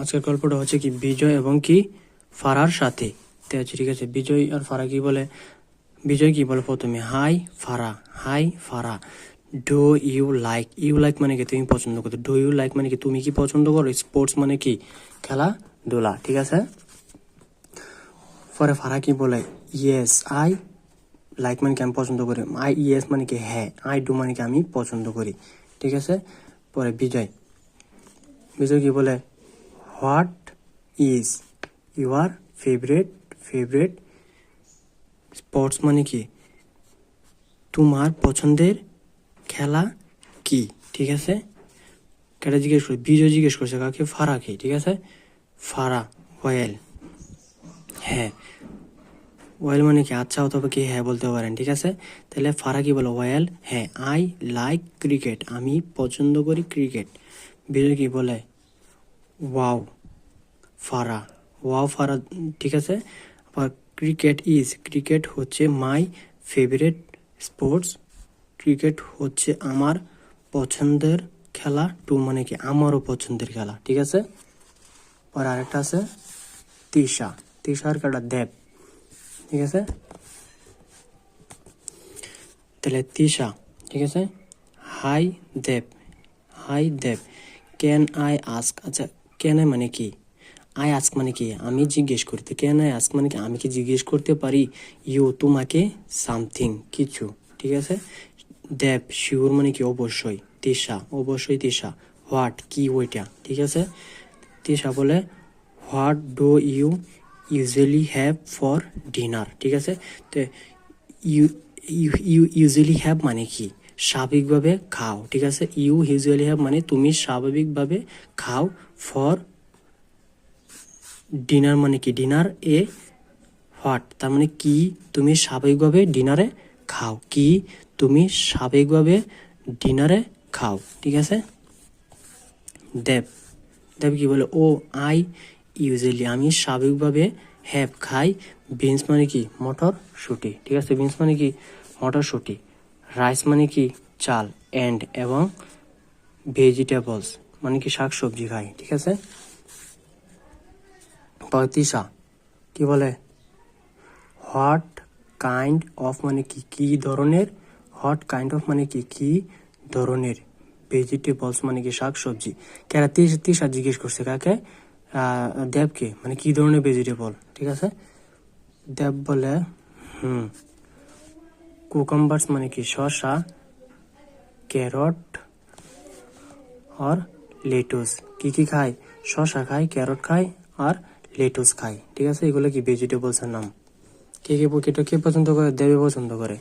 আজকের গল্পটা হচ্ছে কি বিজয় এবং কি ফারার সাথে। তো আচ্ছা ঠিক আছে, বিজয় আর ফারা কি বলে? বিজয় কি বলে প্রথমে? Hi Farah hi Farah, do you like you like মানে কি তুমি পছন্দ করো? ডু ইউ লাইক মানে কি তুমি কি পছন্দ করো? স্পোর্টস মানে কি? খেলাধুলা, ঠিক আছে? পরে ফারা কি বলে? ইয়েস, আই লাইক মানে কি আমি পছন্দ করি। আই ইয়েস মানে কি হ্যাঁ আই ডু মানে কি আমি পছন্দ করি। ঠিক আছে? পরে বিজয় বিজয় কি বলে? What is your favourite favourite sports মানে কি? তোমার পছন্দের খেলা কি? ঠিক আছে? কেটা জিজ্ঞেস করে? বিজয় জিজ্ঞেস করছে, কাকে? ফারাকে ঠিক আছে? ফারা, ওয়েল। হ্যাঁ। ওয়েল মানে কি? আচ্ছা অথবা কি? হ্যাঁ বলতে পারেন, ঠিক আছে? তাহলে ফারা কি বলো? ওয়েল হ্যাঁ আই লাইক ক্রিকেট, আমি পছন্দ করি ক্রিকেট। বিজয় কি বলে? ওয়াও, ফারা। ওয়াও, ফারা, ঠিক আছে? আবার ক্রিকেট ইজ, ক্রিকেট হচ্ছে মাই ফেভারিট স্পোর্টস। ক্রিকেট হচ্ছে আমার পছন্দের খেলা টু মানে কি আমারও পছন্দের খেলা, ঠিক আছে? আর আরেকটা আছে, তিশা। তিশার কাটা দেব, ঠিক আছে? তাহলে তিশা, ঠিক আছে? Hi Dev hi Dev can I ask আচ্ছা আই মানে কি? আই আস্ক মানে কি? আমি জিজ্ঞেস করতে, কেন আই আস্ক মানে কি? আমি কি জিজ্ঞেস করতে পারি? ইউ তোমাকে সামথিং, কিছু, ঠিক আছে? দেব, শিওর মানে কি? অবশ্যই, তিশা অবশ্যই তিশা। হোয়াট, কি ওইটা, ঠিক আছে? তিশা বলে, what do you usually have for dinner, ঠিক আছে? তো ইউ ইউ, ইউজুয়ালি হ্যাভ মানে কি? স্বাভাবিকভাবে খাও, ঠিক আছে? ইউ ইউজুয়ালি হ্যাভ মানে তুমি স্বাভাবিকভাবে খাও ফর ডিনার মানে কি? ডিনার এ হোয়াট তার মানে কি? তুমি স্বাভাবিকভাবে ডিনারে খাও। কি? তুমি স্বাভাবিকভাবে ডিনারে খাও, ঠিক আছে? দেব দেব কি বলে? ও আই ইউজুয়ালি আমি স্বাভাবিকভাবে হ্যাভ খাই। বিনস মানে কি? মটর শুটি ঠিক আছে? বিনস মানে কি? মটর শুটি রাইস মানে কি? চাল অ্যান্ড এবং ভেজিটেবলস মানে কি শাক সবজি খাই ঠিক আছে? পঁয়ত্রিশা, কি বলে? হট কাইন্ড অফ মানে কি কি ধরনের? হট কাইন্ড অফ মানে কি কি ধরনের? ভেজিটেবলস মানে কি শাক সবজি। কেরা তিস জিজ্ঞেস করছে কাকে? দেবকে মানে কি ধরনের ভেজিটেবল ঠিক আছে? দেব বলে, হুম কুকাম্বার্স মানে কি শসা ক্যারট আর লেটুস কি কি খায়? শসা খায় ক্যারট খায় আর লেটুস খায়। ঠিক আছে? এগুলো কি ভেজিটেবলসের নাম? কে কে কে পছন্দ করে? দেবে পছন্দ করে।